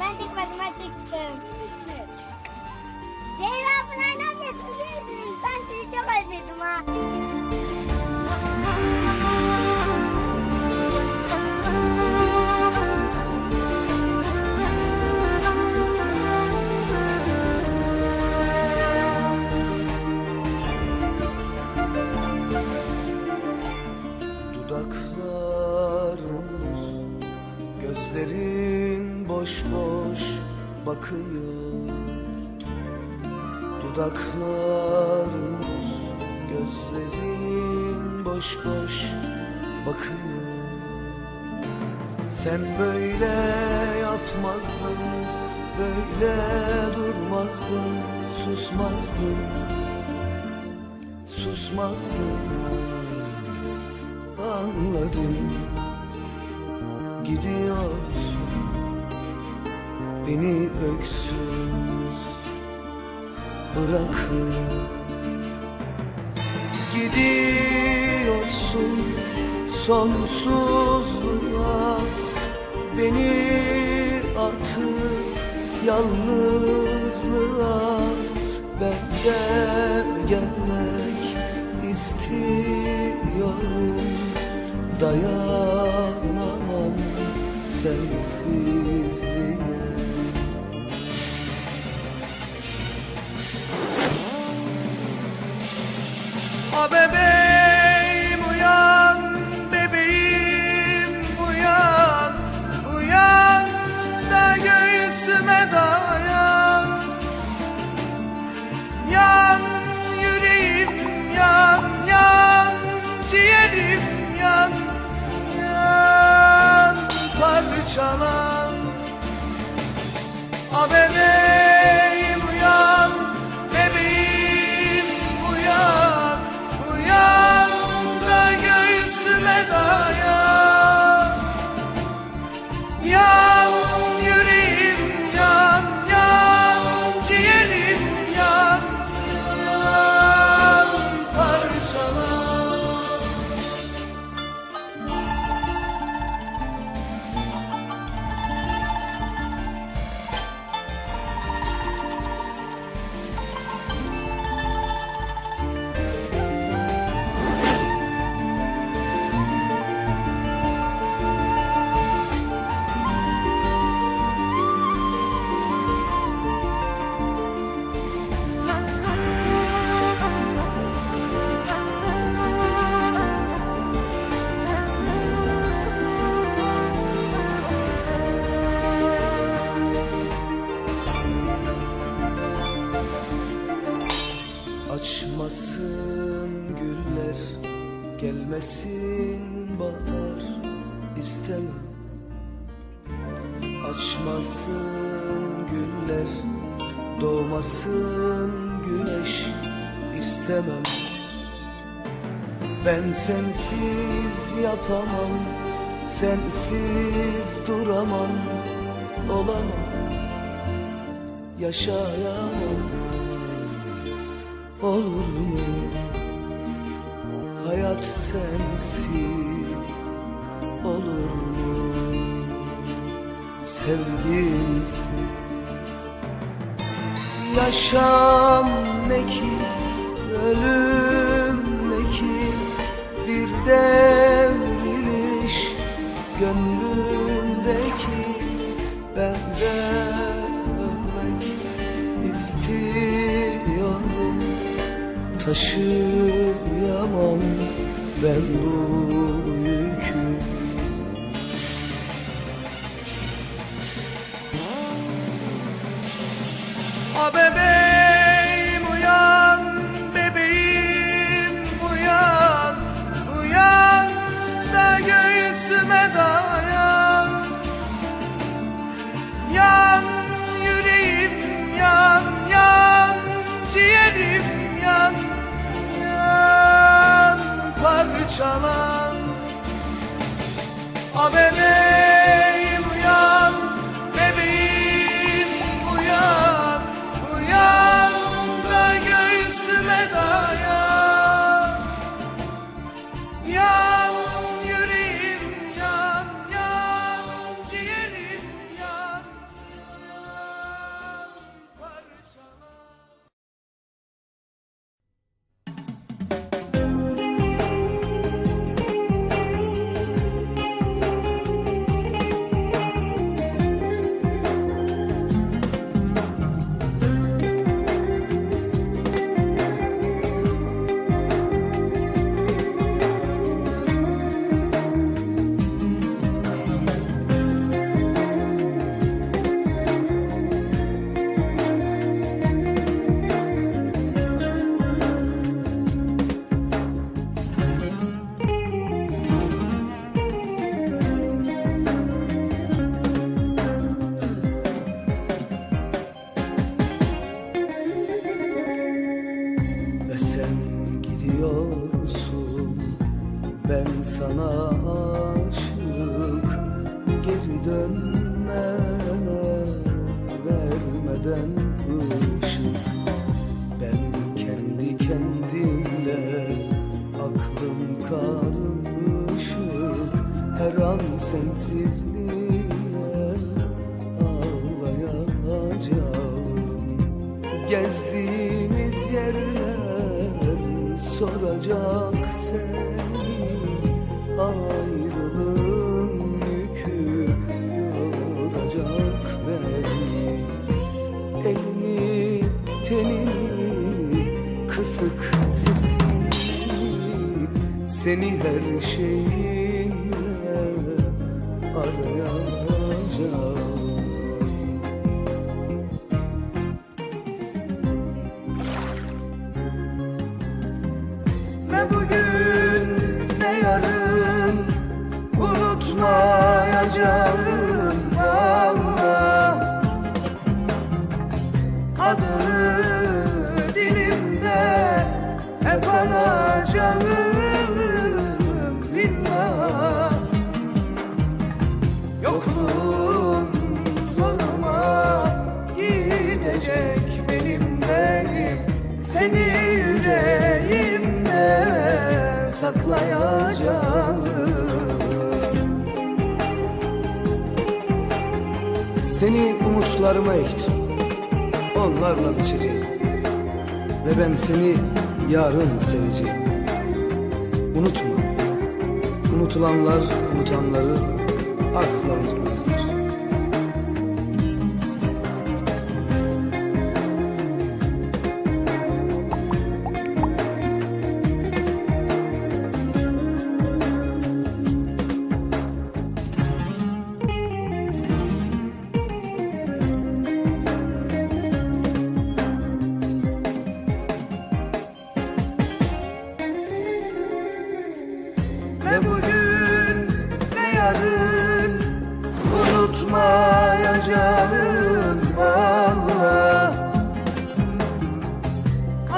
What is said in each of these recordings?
Ben tek başıma çıktım. Zehra Pınar ne yapıyorsunuz iyi misiniz? Ben sizi çok özledim ha. Boş boş bakıyor. Sen böyle yapmazdın Böyle durmazdın Susmazdın Susmazdın. Anladım Gidiyorsun Beni öksüz bırakıp Gidiyorsun sonsuzluğa Beni atıp yalnızlığa Ben de gelmek istiyorum. Dayanamam sensizliğe bebé. Doğmasın güneş istemem. Ben sensiz yapamam Sensiz duramam Olamam Yaşayamam. Olur mu? Hayat sensiz olur mu? Sevgimsiz yaşam ne ki ölüm ne ki bir devriliş gönlümdeki ben de ölmek istiyorum Taşıyamam ben bu A bebeğim uyan, bebeğim uyan Uyan da göğsüme dayan. Yan yüreğim yan yan ciğerim yan yan parçalan. A bebeğim sensizliğe ağlayacağım Gezdiğimiz yerler soracak seni. Ayrılığın yükü yoracak beni. Elini tenini kısık sesini Seni her şeyi unutmayacağım Allah. Adını dilimde hep anacağım billah Yokluğun zoruma gidecek benim benim? Seni yüreğimde saklayacağım Seni umutlarıma ektim. Onlarla biçeceğim. Ve ben seni yarın seveceğim. Unutma. Unutulanlar unutanları asla unutmazlar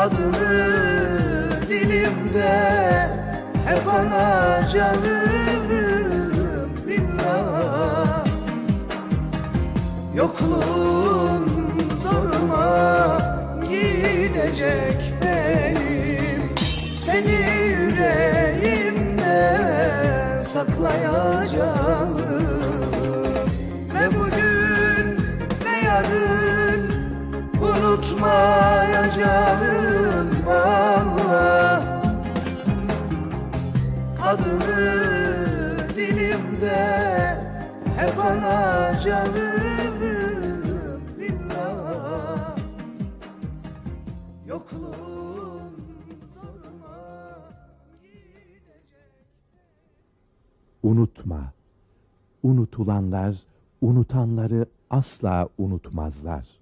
Adını dilimde. Hep anacağım billah Yokluğun zoruma gidecek benim. Seni yüreğimde saklayacağım. Ne bugün ne yarın unutmayacağım Adını dilimde hep anacağım billah Unutma. Unutulanlar, unutanları asla unutmazlar.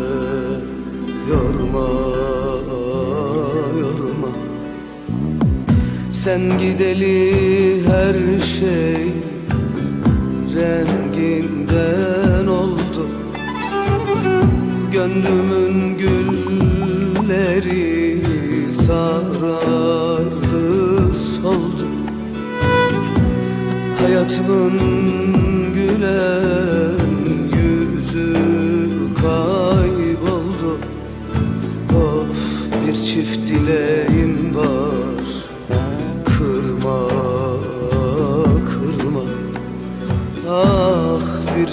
yorma yorma. Sen gideli her şey renginden oldu. Gönlümün gülleri sarardı soldu. Hayatımın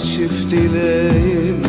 çift dileğim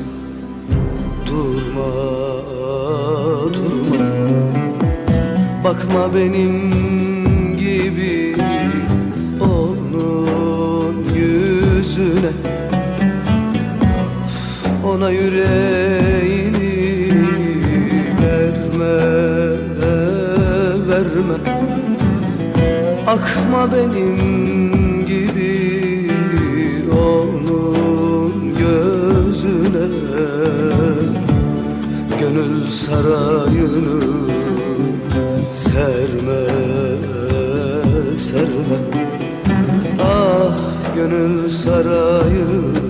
durma durma. Bakma benim gibi onun yüzüne. Ona yüreğini verme verme. Akma benim gibi onun gözüne Gönül sarayını serme serme. Ah gönül sarayını